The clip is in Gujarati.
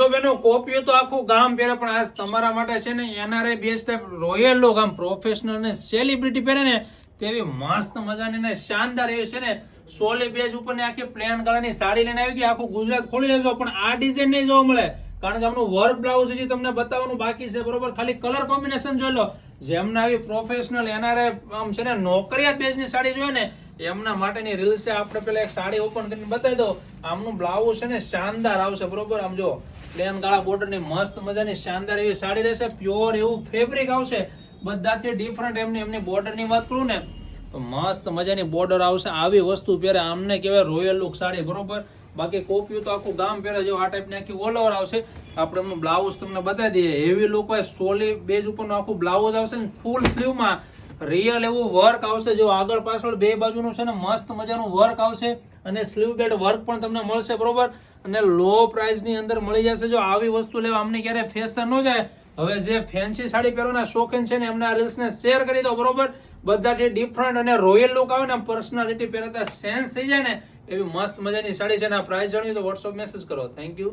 તો બેનો, કોપીઓ તો આખું ગામ પહેરે, પણ આજ તમારા માટે છે ને, એનઆરઆઈ બેસ્ટ રોયલ લોક આમ પ્રોફેશનલ ને સેલિબ્રિટી પહેરે ને, તેવી મસ્ત મજાની ને શાનદાર એવી છે ને, સોલી બેજ ઉપર ને આખી પ્લેન ગળાની સાડી લઈને આવી ગઈ, આખું ગુજરાત ખોલી લેજો, પણ આ ડિઝાઇન નહીં જોવા મળે. કારણ કે આમનું વર્ક બ્લાઉઝ જે તમને બતાવવાનું બાકી છે, બરોબર? ખાલી કલર કોમ્બિનેશન જોઈ લો. જેમને આવી પ્રોફેશનલ એનઆરઆઈ, આમ છે ને, નોકરિયાત બેઝની સાડી જોઈએ ને એમના માટેની રીલ્સ છે. આપણે પેલા એક સાડી ઓપન કરીને બતાવી દો આમનું બ્લાઉઝ છે ને શાનદાર આવશે, બરોબર? આમ જો પ્લેન કાળા બોર્ડરની મસ્ત મજાની શાનદાર એવી સાડી રહેશે. પ્યોર એવું ફેબ્રિક આવશે. બધાથી ડિફરન્ટ એમની એમની બોર્ડરની વાત કરું ને તો મસ્ત મજાની બોર્ડર આવશે. આવી વસ્તુ પહેરે આમને કહેવાય રોયલ લુક સાડી, બરોબર? બાકી કોપીઓ તો આખું ગામ પહેરે જો આ ટાઈપની આખી ઓલ ઓવર આવશે. આપણે એમનું બ્લાઉઝ તમને બતાવી દઈએ. હેવી લુક હોય સોલી બેઝ ઉપરનું આખું બ્લાઉઝ આવશે ને ફૂલ સ્લીવમાં રિયલ એવું વર્ક આવશે. જો આગળ પાછળ બે બાજુનું છે ને મસ્ત મજાનું વર્ક આવશે અને સ્લીવ બેલ્ટ વર્ક પણ તમને મળશે, બરોબર? અને લો પ્રાઇસની અંદર મળી જશે. જો આવી વસ્તુ લેવા અમને ક્યારે ફેશન ન જાય હવે જે ફેન્સી સાડી પહેરવાના શોખીન છે ને એમને આ રીલ્સ ને શેર કરી દો, બરોબર? બધાથી ડિફરન્ટ અને રોયલ લુક આવે ને પર્સનાલિટી પહેરતા સેન્સ થઈ જાય ને, એવી મસ્ત મજાની સાડી છે ને પ્રાઇસ જણાવી તો વોટ્સઅપ મેસેજ કરો. Thank you